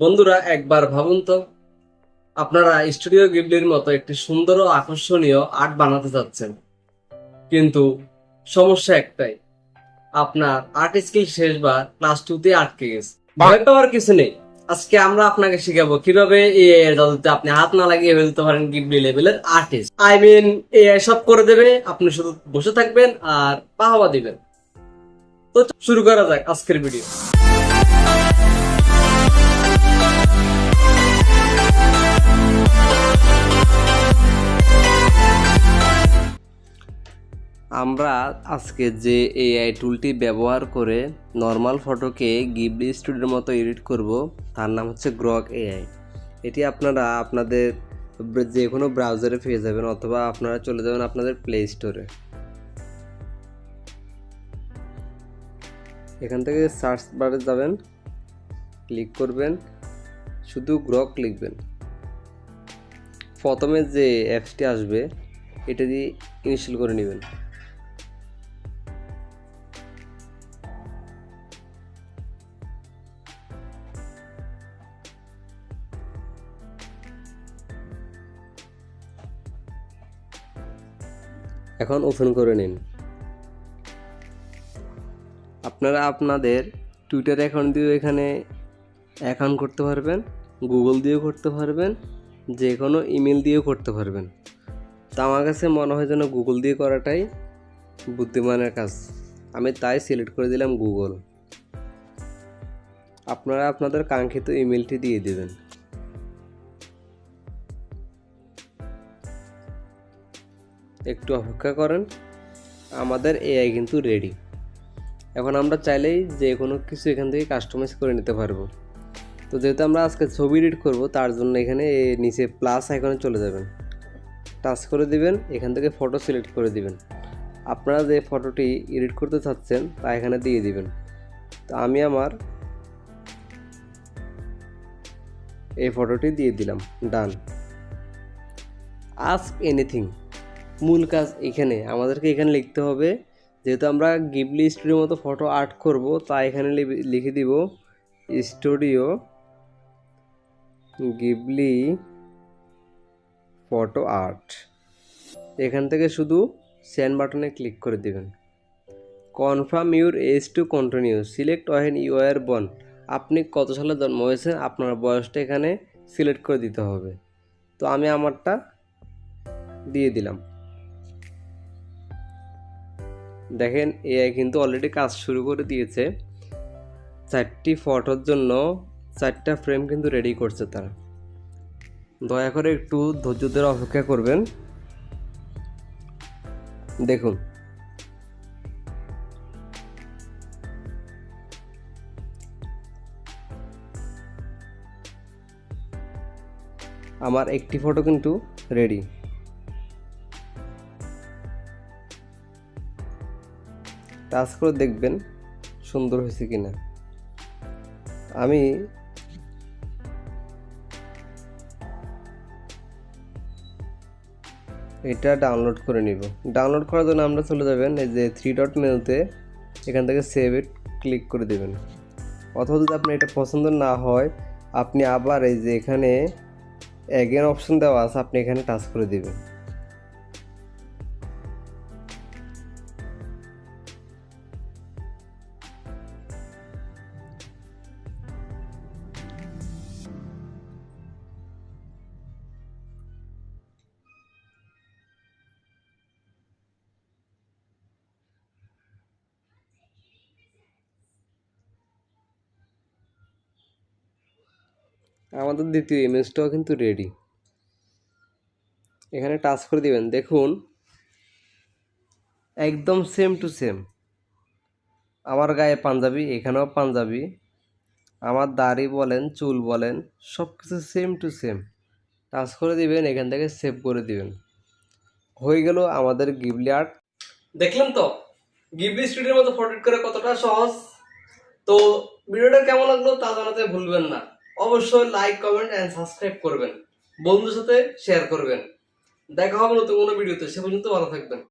বন্ধুরা, একবার ভাবুন তো, আপনারা স্টুডিও গিবলির মতো একটি সুন্দর ও আকর্ষণীয় আর্ট বানাতে চাচ্ছেন কিন্তু সমস্যা একটাই, আপনার আর্ট স্কিল শেষবার ক্লাস টুতে আটকে গেছে। ভয় পাওয়ার কিছু নেই। আজকে আমরা আপনাকে শিখাবো কীভাবে এআই আপনি হাত না লাগিয়ে ফেলতে পারেন গিবলি লেভেলের আর্টিস্ট আই মিন এআই সব করে দেবে, আপনি শুধু বসে থাকবেন আর পাহাওয়া দিবেন। তো শুরু করা যাক আজকের ভিডিও আমরা আজকে যে এআই টুলটি ব্যবহার করে নর্মাল ফটোকে গিবলি স্টুডিওর মতো এডিট করব, তার নাম হচ্ছে গ্রক এআই এটি আপনারা আপনাদের যে কোনো ব্রাউজারে পেয়ে যাবেন অথবা আপনারা চলে যাবেন আপনাদের প্লে স্টোরে এখান থেকে সার্চ বারে যাবেন ক্লিক করবেন। শুধু গ্রক লিখবেন। প্রথমে যে অ্যাপসটি আসবে, এটা দিয়ে ইনস্টল করে নেবেন। এখন ওপেন করে নিন। আপনারা আপনাদের টুইটার অ্যাকাউন্ট দিয়েও এখানে অ্যাকাউন্ট করতে পারবেন। গুগল দিয়েও করতে পারবেন যে কোনো ইমেল দিয়েও করতে পারবেন। তা আমার কাছে মনে হয় যেন গুগল দিয়ে করাটাই বুদ্ধিমানের কাজ। আমি তাই সিলেক্ট করে দিলাম গুগল। আপনারা আপনাদের কাঙ্ক্ষিত ইমেলটি দিয়ে দেবেন। একটু অপেক্ষা করেন, আমাদের এআই কিন্তু রেডি। এখন আমরা চাইলেই যে কোনো কিছু এখান থেকে কাস্টমাইজ করে নিতে পারব। তো যেহেতু আমরা আজকে ছবি এডিট করব, তার জন্য এখানে নিচে প্লাস আইকনে চলে যাবেন। টাচ করে দিবেন, এখান থেকে ফটো সিলেক্ট করে দিবেন। আপনারা যে ফটোটি এডিট করতে চাচ্ছেন, তা এখানে দিয়ে দিবেন। তো আমি আমার এই ফটোটি দিয়ে দিলাম ডান আস্ক এনিথিং মূল কাজ এখানে, আমাদেরকে এখানে লিখতে হবে, যেহেতু আমরা গিবলি স্টুডিওর মতো ফটো আর্ট করব, তা এখানে লিখে দিব স্টুডিও গিবলি ফটো আর্ট। এখান থেকে শুধু সেন্ড বাটনে ক্লিক করে দেবেন। Confirm your age to continue. Select when you are born আপনি কত সালে জন্ম হয়েছেন? আপনার বয়সটা এখানে সিলেক্ট করে দিতে হবে। তো আমি আমারটা দিয়ে দিলাম। দেখেন এআই কিন্তু অলরেডি কাজ শুরু করে দিয়েছে। চারটি ফটোর জন্য চারটা ফ্রেম কিন্তু রেডি করছে তারা। দয়া করে একটু ধৈর্য ধরে অপেক্ষা করবেন। দেখুন। আমার একটি ফটো কিন্তু রেডি টাচ করে দেখবেন সুন্দর হয়েছে কিনা। আমি এটা ডাউনলোড করে নিব। ডাউনলোড করার জন্য আমরা চলে যাবেন এই যে থ্রি ডট মেনুতে এখান থেকে সেভ ইট ক্লিক করে দেবেন। অথবা যদি আপনার এটা পছন্দ না হয়, আপনি আবার এই যে এখানে অ্যাগেন অপশন দেওয়া আছে, আপনি এখানে টাচ করে দেবেন। আমাদের দ্বিতীয় ইমেজটাও কিন্তু রেডি এখানে টাচ করে দিবেন, দেখুন। একদম সেম টু সেম আমার গায়ে পাঞ্জাবি, এখানেও পাঞ্জাবি। আমার দাড়ি বলেন, চুল বলেন সব কিছু সেম টু সেম টাচ করে দিবেন, এখান থেকে সেভ করে দিবেন। হয়ে গেল আমাদের গিবলি আর্ট দেখলেন তো? গিবলি স্টুডিওর মতো ফটো করে কতটা সহজ? তো ভিডিওটা কেমন লাগল তা জানাতে ভুলবেন না। অবশ্যই লাইক কমেন্ট এন্ড সাবস্ক্রাইব করবেন। বন্ধুর সাথে শেয়ার করবেন। দেখা হবে নতুন কোনো ভিডিওতে সে পর্যন্ত ভালো থাকবেন।